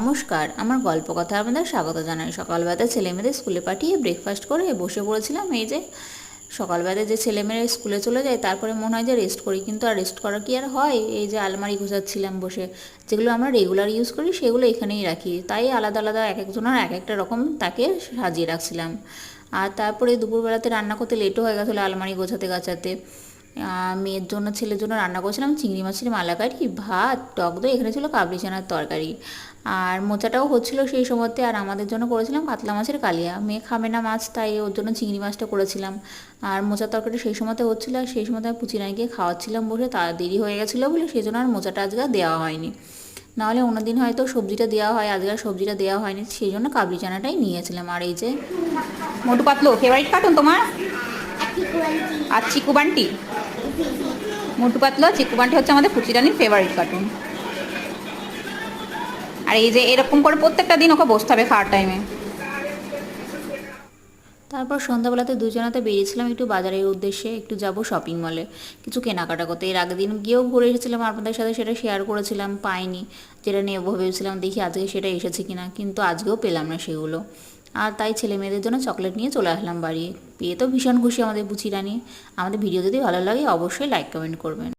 নমস্কার, আমার গল্প কথা আপনাদের স্বাগত জানাই। সকালবেলাতে ছেলেমেয়েদের স্কুলে পাঠিয়ে ব্রেকফাস্ট করে বসে পড়েছিলাম। এই যে সকালবেলাতে যে ছেলেমেয়েরা স্কুলে চলে যায়, তারপরে মনে হয় যে রেস্ট করি, কিন্তু আর রেস্ট করা কি আর হয়? এই যে আলমারি গোছাচ্ছিলাম বসে। যেগুলো আমরা রেগুলার ইউজ করি, সেগুলো এখানেই রাখি। তাই আলাদা আলাদা এক একজনের এক একটা রকম তাকে সাজিয়ে রাখছিলাম। আর তারপরে দুপুরবেলাতে রান্না করতে লেটও হয়ে গেছিল আলমারি গোছাতে গাছাতে মেয়ের জন্য ছেলের জন্য রান্না করেছিলাম চিংড়ি মাছের মালাকারি ভাত টক দই এখানে ছিল কাবলি চানার তরকারি। আর মোচাটাও হচ্ছিল সেই সময়তে আর আমাদের জন্য করেছিলাম কাতলা মাছের কালিয়া। মেয়ে খাবে না মাছ তাই ওর জন্য চিংড়ি মাছটা করেছিলাম। আর মোচার তরকারি সেই সময়তে হচ্ছিল আর সেই সময়তে পুচি নাইকে খাওয়াচ্ছিলাম বসে তার দেরি হয়ে গেছিল বলে সেই জন্য আর মোচাটা আজকে দেওয়া হয়নি। নাহলে অন্যদিন হয়তো সবজিটা দেওয়া হয় আজকে সবজিটা দেওয়া হয়নি সেই জন্য কাবলি চানাটাই নিয়েছিলাম। আর এই যে মোটু পাতলো ফেভারিট কার্টুন তোমার? আর চিকু বান্টি মোটু পাতলো, চিকু বান্টি হচ্ছে আমাদের পুচিরানির ফেভারিট কার্টুন আর এই যে এরকম করে প্রত্যেকটা দিন ওকে বসতে হবে খাওয়ার টাইমে তারপর সন্ধ্যাবেলাতে দুজনাতে বেরিয়েছিলাম একটু বাজারের উদ্দেশ্যে, একটু যাব শপিং মলে কিছু কেনাকাটা করতে। এর আগের দিন গিয়েও ঘুরে এসেছিলাম আপনাদের সাথে সেটা শেয়ার করেছিলাম, পাইনি। যেটা নেব ভেবেছিলাম, দেখি আজকে সেটা এসেছে কিনা, কিন্তু আজকেও পেলাম না সেগুলো। আর তাই ছেলে মেয়েদের জন্য চকলেট নিয়ে চলে আসলাম বাড়ি। পেয়ে তো ভীষণ খুশি আমাদের বুঝি রানী। আমাদের ভিডিও যদি ভালো লাগে, অবশ্যই লাইক কমেন্ট করবেন।